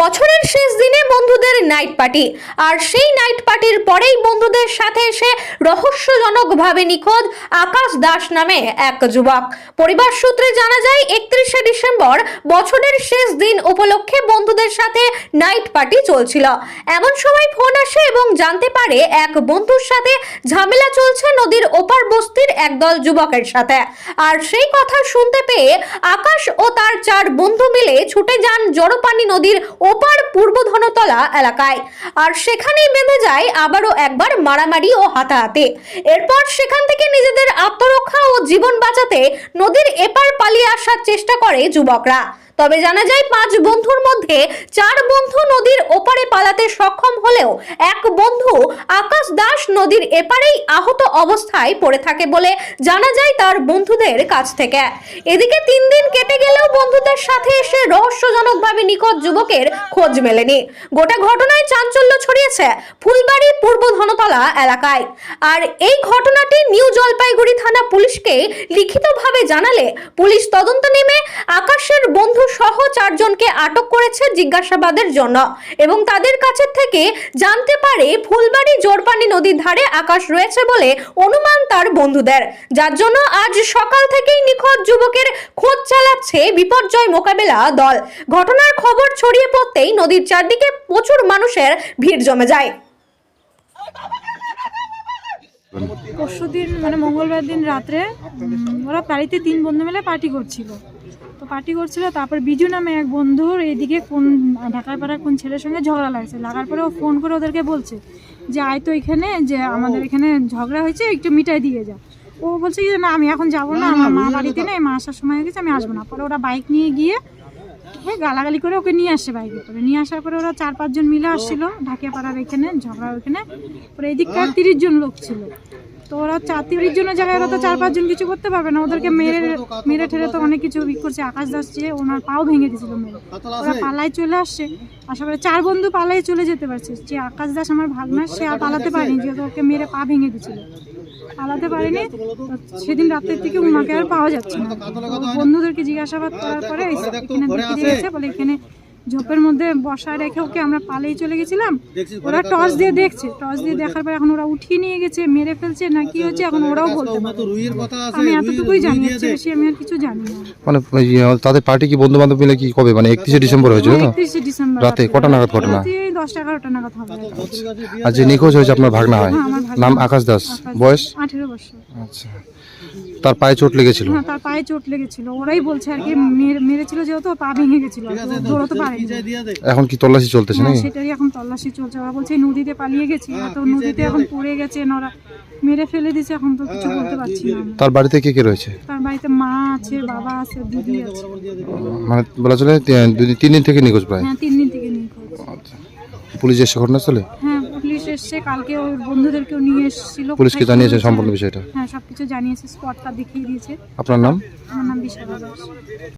বছরের শেষ দিনে বন্ধুদের নাইট পার্টি আর সেই নাইট পার্টির পরেই বন্ধুদের সাথে এসে রহস্যজনকভাবে নিখোঁজ আকাশ দাস নামে এক যুবক। পরিবার সূত্রে জানা যায়, একত্রিশে ডিসেম্বর বছরের শেষ দিন উপলক্ষে বন্ধুদের সাথে নাইট পার্টি চলছিল। এমন সময় ফোন আসে এবং জানতে পারে এক বন্ধুর সাথে ঝামেলা চলছে নদীর ওপার বস্তির একদল যুবকের সাথে। আর সেই কথা শুনতে পেয়ে আকাশ ও তার চার বন্ধু মিলে ছুটে যান জড়পানি নদীর ওপার পূর্ব ধনতলা এলাকায়। আর সেখানেই বেঁধে যায় আবারও একবার মারামারি ও হাতাহাতি। এরপর সেখান থেকে নিজেদের আত্মরক্ষা ও জীবন বাঁচাতে নদীর এপার পালিয়ে আসার চেষ্টা করে যুবকরা। তবে জানা যায় পাঁচ বন্ধুর মধ্যে চার বন্ধু নদীর ওপারে পালাতে সক্ষম হলেও এক বন্ধু আকাশ দাস নদীর এপারেই আহত অবস্থায় পড়ে থাকে বলে জানা যায় তার বন্ধুদের কাছ থেকে। এদিকে তিন দিন কেটে গেলেও বন্ধুদের সাথে এসে রহস্যজনকভাবে নিখোঁজ যুবকের খোঁজ মেলেনি। গোটা ঘটনায় চাঞ্চল্য ছড়িয়েছে ফুলবাড়ি পূর্ব ধনতলা এলাকায়। আর এই ঘটনাটি নিউ জলপাইগুড়ি থানা পুলিশকে লিখিতভাবে জানালে পুলিশ তদন্ত নেমে আকাশের বন্ধু সহ চারজনকে আটক করেছে জিজ্ঞাসাবাদের জন্য এবং তাদের কাছে থেকে জানতে পারে ফুলবাড়ি জোরপানি নদীর ধারে আকাশ রয়েছে বলে অনুমান তার বন্ধুদের। যার জন্য আজ সকাল থেকেই নিখোঁজ যুবকের খোঁজ চালাচ্ছে বিপর্যয় মোকাবেলা দল। ঘটনার খবর ছড়িয়ে পড়তেই নদীর চারদিকে প্রচুর মানুষের ভিড় জমে যায়। পরশু দিন মানে মঙ্গলবার দিন রাত্রে ওরা বাড়িতে তিন বন্ধু মিলে পার্টি করছিল। তো পার্টি করছিল তারপর বিজু নামে এক বন্ধুর এইদিকে কোন ঢাকায় পাড়ার কোন ছেলের সঙ্গে ঝগড়া লাগছে। লাগার পরে ও ফোন করে ওদেরকে বলছে যে আয় তো এখানে যে আমাদের এখানে ঝগড়া হয়েছে একটু মিটাই দিয়ে যা। ও বলছে যে না আমি এখন যাব না আমার মা বাড়িতে নেই মা আসার সময় হয়ে গেছে আমি আসব না। পরে ওরা বাইক নিয়ে গিয়ে গালাগালি করে ওকে নিয়ে আসছে বাইকে করে নিয়ে আসার পরে ওরা চার পাঁচজন মিলে আসছিল ঢাকিয়া পাড়ার এখানে ঝগড়া ওইখানে পরে এদিককার তিরিশ জন লোক ছিল। তো ওরা চার তিরিশ জনের জায়গায় ওরা তো চার পাঁচজন কিছু করতে পারবে না। ওদেরকে মেরে মেরে ঠেরে তো অনেক কিছু বিক করছে আকাশ দাস যে ওনার পাও ভেঙে দিয়েছিল মেরে। ওরা পালায় চলে আসছে আশা করে চার বন্ধু পালাই চলে যেতে পারছে। যে আকাশ দাস আমার ভাগনা সে আর পালাতে পারেনি যেহেতু ওকে মেরে পা ভেঙে দিয়েছিল। পালাতে পারেনি। সেদিন রাতের থেকে উমাকে আর পাওয়া যাচ্ছে না। বন্ধুদেরকে জিজ্ঞাসাবাদ করার পরে এসে এখানে দেখে দিয়েছে বলে এখানে ঝোপের মধ্যে বসা রেখে ওকে আমরা পালিয়ে চলে গেছিলাম। ওরা টর্চ দিয়ে দেখছে। টর্চ দিয়ে দেখার পর এখন ওরা উঠিয়ে নিয়ে গেছে মেরে ফেলছে না কি হচ্ছে এখন ওরাও বলতে আমি এতটুকুই জানি বেশি আমি আর কিছু জানি না। মানে ইয়ে, তাদের পার্টি কি বন্ধু বান্ধব মিলে কি কবে? মানে একত্রিশে ডিসেম্বর হয়েছিল তো একত্রিশে ডিসেম্বর রাতে কটা নাগাদ ঘটনা? দশটা এগারোটা নাগাদ হবে। আর যে নিখোঁজ হয়েছে আপনার ভাগনা হয়? হ্যাঁ, আমার ভাগনা। নাম আকাশ দাস। বয়স? আঠেরো বছর। আচ্ছা। তার পায়ে চোট লেগেছিল? হ্যাঁ তার পায়ে চোট লেগেছিল। ওরাই বলছে আর কি মেরে- মেরেছিল যেহেতু পা ভেঙে গেছিল। আর কি, ও দৌড়াতে পারেনি এখন কি তল্লাশি চলতেছে হ্যাঁ, নাকি? সেটারই এখন তল্লাশি চলছে। ওরা বলছে নদীতে পালিয়ে গেছে। তো নদীতে এখন পড়ে গেছে ওরা মেরে ফেলে দিয়েছে এখন তো কিছু বলতে পারছি না। তার বাড়িতে কে কে রয়েছে? তার বাড়িতে মা আছে বাবা আছে দিদি আছে। মানে বলা চলে তি- তিন দিন থেকে নিখোঁজ প্রায়? হ্যাঁ তিন দিন পুলিশ এসে ঘটনাস্থলে? হ্যাঁ পুলিশ এসছে কালকে ওর বন্ধুদেরকেও নিয়ে এসেছিল। পুলিশকে জানিয়েছে সম্পূর্ণ বিষয়টা? হ্যাঁ সবকিছু জানিয়েছে স্পটটা দেখিয়ে দিয়েছে। আপনার নাম? আমার নাম বিশাখা দাস